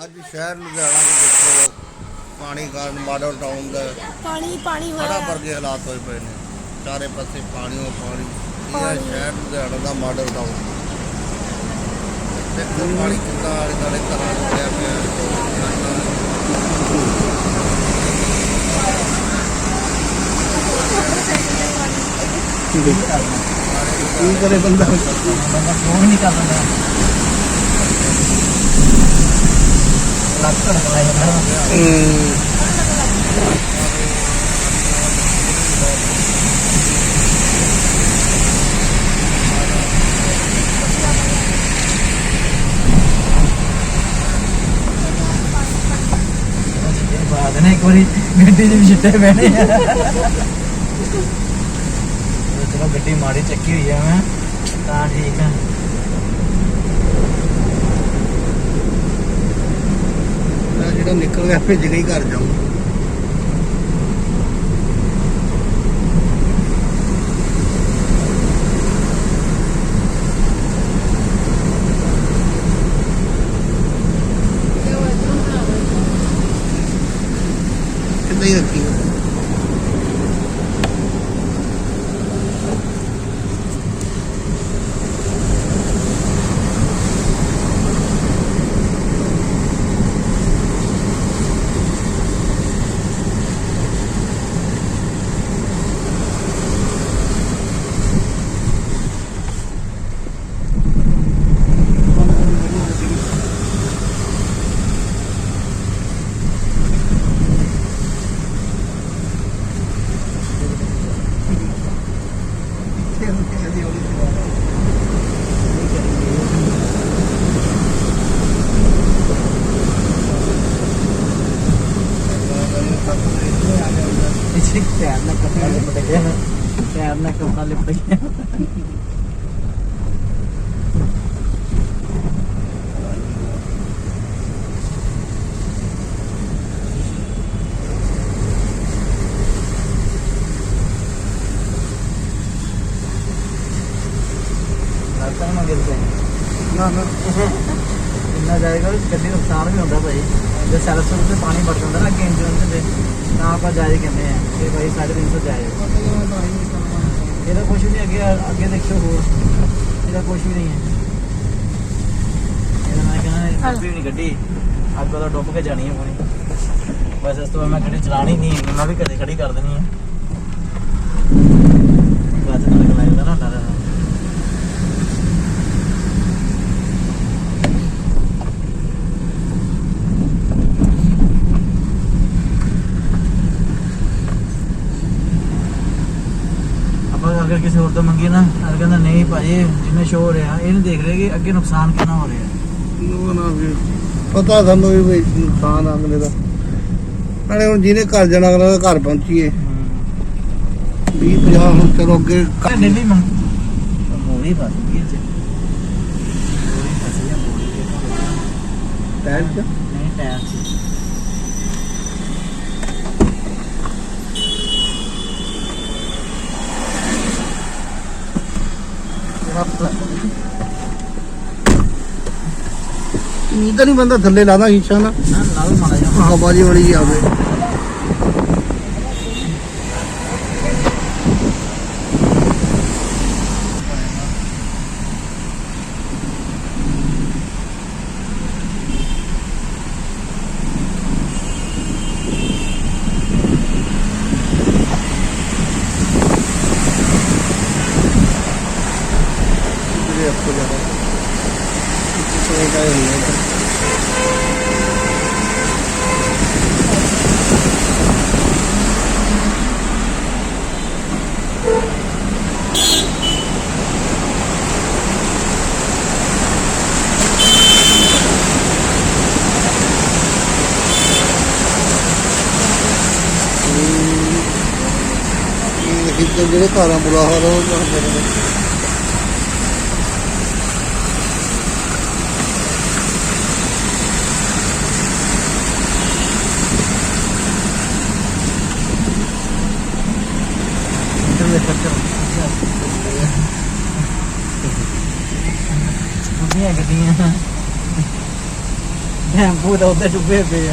ਅੱਜ ਸ਼ਹਿਰ ਲੁਧਿਆਣਾ ਦੇ ਦੇਖੋ ਪਾਣੀ ਕਾਰਨ ਮਾਡਲ ਟਾਊਨ ਦਾ ਪਾਣੀ ਪਾਣੀ ਬੜਾ ਹੋਇਆ ਵਰਗੇ ਹਾਲਾਤ ਹੋਏ ਪਏ ਨੇ। ਚਾਰੇ ਪਾਸੇ ਪਾਣੀ ਓ ਪਾਣੀ। ਇਹ ਹੈ। ਸ਼ਹਿਰ ਲੁਧਿਆਣਾ ਦਾ ਮਾਡਲ ਟਾਊਨ। ਦੇਖੋ ਪਾਣੀ ਕਿੰਨਾ ਆਲੇ ਦੁਆਲੇ ਘਰਾਂ ਨੂੰ ਗਿਆ ਪਿਆ ਕੀ ਕਰੇ ਬੰਦਾ? ਬੰਦਾ ਫੋਨ ਨਹੀਂ ਕਰ ਨੇ ਇੱਕ ਵਾਰੀ ਗੱਡੀ 'ਚ ਵੀ ਛਿੱਟੇ ਪੈਣੇ ਆ ਚਲੋ ਗੱਡੀ ਮਾੜੀ ਚੱਕੀ ਹੋਈ ਆ ਮੈਂ। ਤਾਂ ਠੀਕ ਆ। ਜਿਹੜਾ ਨਿਕਲ ਗਿਆ ਭਿੱਜ ਗਈ ਘਰ ਜਾਊਂ ਕਿੱਦਾਂ ਰੱਖੀ ਹੋਈ? ਪਿੱਛੇ ਟਾਇਰ ਨਾਲ ਕੱਪੜਾ ਲਿਪਟ ਗਿਆ ਟਾਇਰ ਨਾਲ ਕੱਪੜਾ ਲਿਪਟ ਗਿਆ ਲੱਗਦਾ ਨਾ ਗਿਰਦੇ ਨਾ ਨਾ। ਇੰਨਾ ਜਾਏਗਾ ਗੱਡੀ ਨੁਕਸਾਨ ਵੀ ਹੁੰਦਾ ਭਾਈ। ਜੇ ਸੈਲਸਰ ਤੇ ਪਾਣੀ ਵੜ ਜਾਂਦਾ ਨਾ ਅੱਗੇ ਇੰਜਨ ਤੇ ਤਾਂ ਆਪਾਂ ਜਾਇਜ਼ ਕਹਿੰਦੇ ਆ ਕਿ ਭਾਈ 350 ਜਾਇਜ਼ ਇਹਦਾ ਕੁਝ ਵੀ ਨਹੀਂ ਅੱਗੇ ਅੱਗੇ ਦੇਖਿਓ ਹੋਰ। ਇਹਦਾ ਕੁਝ ਵੀ ਨਹੀਂ ਹੈ। ਇਹਦਾ ਮੈਂ ਕਹਿੰਦਾ ਵੀ ਨਹੀਂ ਗੱਡੀ ਅੱਗੋਂ ਤਾਂ ਡੁੱਬ ਕੇ ਜਾਣੀ ਹੈ ਪੂਰੀ। ਬਸ ਇਸ ਤੋਂ ਮੈਂ ਗੱਡੀ ਚਲਾਣੀ ਨਹੀਂ ਮੈਂ ਵੀ ਕਦੇ ਖੜੀ ਕਰ ਦੇਣੀ ਹੈ ਗੱਜ ਨਾਲ ਲੱਗ ਜਾਂਦਾ ਨਾ ਡਰ ਆਪਾਂ ਅਗਰ ਕਿਸੇ ਹੋਰ ਤੋਂ ਮੰਗੀ ਨਾ ਅਗਰ ਕਹਿੰਦਾ ਨਹੀਂ ਭਾਜੀ ਜਿੰਨੇ ਸ਼ੋ ਹੋ ਰਿਹਾ ਇਹ ਨਹੀਂ ਦੇਖ ਰਹੇ ਕਿ ਅੱਗੇ ਨੁਕਸਾਨ ਕਿੰਨਾ ਹੋ ਰਿਹਾ। ਉਹ ਨਾ ਵੀ ਪਤਾ ਸਾਨੂੰ ਵੀ ਬਈ ਨੁਕਸਾਨ ਆ ਅਗਲੇ ਦਾ। ਨਾਲੇ ਹੁਣ ਜਿਹਨੇ ਘਰ ਜਾਣਾ ਅਗਲਾ ਦਾ ਘਰ ਪਹੁੰਚੀਏ। 20 50 ਹੁਣ ਚਲੋ ਅੱਗੇ ਕਾ ਦਿੱਲੀ ਮੰਗ ਮੋਰੀ ਫਸ ਗਈ ਚ? ਮੋਰੀ ਫਸ ਗਿਆ ਨਹੀਂ ਤਾਂ ਨਹੀਂ ਬੰਦਾ ਥੱਲੇ ਲਾਦਾ ਸ਼ੀਸ਼ਾ ਨਾ ਨਾ ਨਾਲ ਮਾੜਾ ਜਿਹਾ। ਹਵਾ ਜੀ ਬੜੀ ਆਵੇ ਜਿਹੜੇ ਆਪਕੋ ਜ਼ਿਆਦਾ ਕਿਤੇ ਦਾ ਹੀ ਹੁੰਦਾ ਇਹ ਇੱਧਰ ਜਿਹੜੇ ਘਰਾਂ ਬੁਰਾ ਹਾਲ ਹੋ ਜਾਂਦਾ ਨੇ ਦੇ ਚੱਕਰ ਉਹਦੀਆਂ ਗੱਡੀਆਂ ਟੈਂਪੂ ਤਾਂ ਉੱਤੇ ਡੁੱਬੇ ਪਏ ਆ।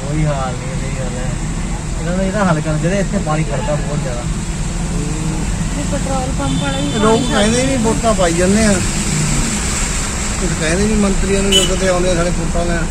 ਕੋਈ ਹਾਲ ਨਹੀਂ ਸਹੀ ਗੱਲ ਹੈ। ਇਹਨਾਂ ਨੂੰ ਇਹਦਾ ਹੱਲ ਕਰ ਜਿਹੜੇ ਇੱਥੇ ਪਾਣੀ ਖੜਦਾ ਬਹੁਤ ਜ਼ਿਆਦਾ। ਪੈਟਰੋਲ ਪੰਪ ਵਾਲਾ ਵੀ ਲੋਕ ਕਹਿੰਦੇ ਨਹੀਂ ਵੋਟਾਂ ਪਾਈ ਜਾਂਦੇ ਆ। ਕੁਝ ਕਹਿੰਦੇ ਨਹੀਂ ਮੰਤਰੀਆਂ ਨੂੰ ਜਦੋਂ ਤੇ ਆਉਂਦੇ ਆ ਸਾਡੇ ਵੋਟਾਂ ਲੈਣ।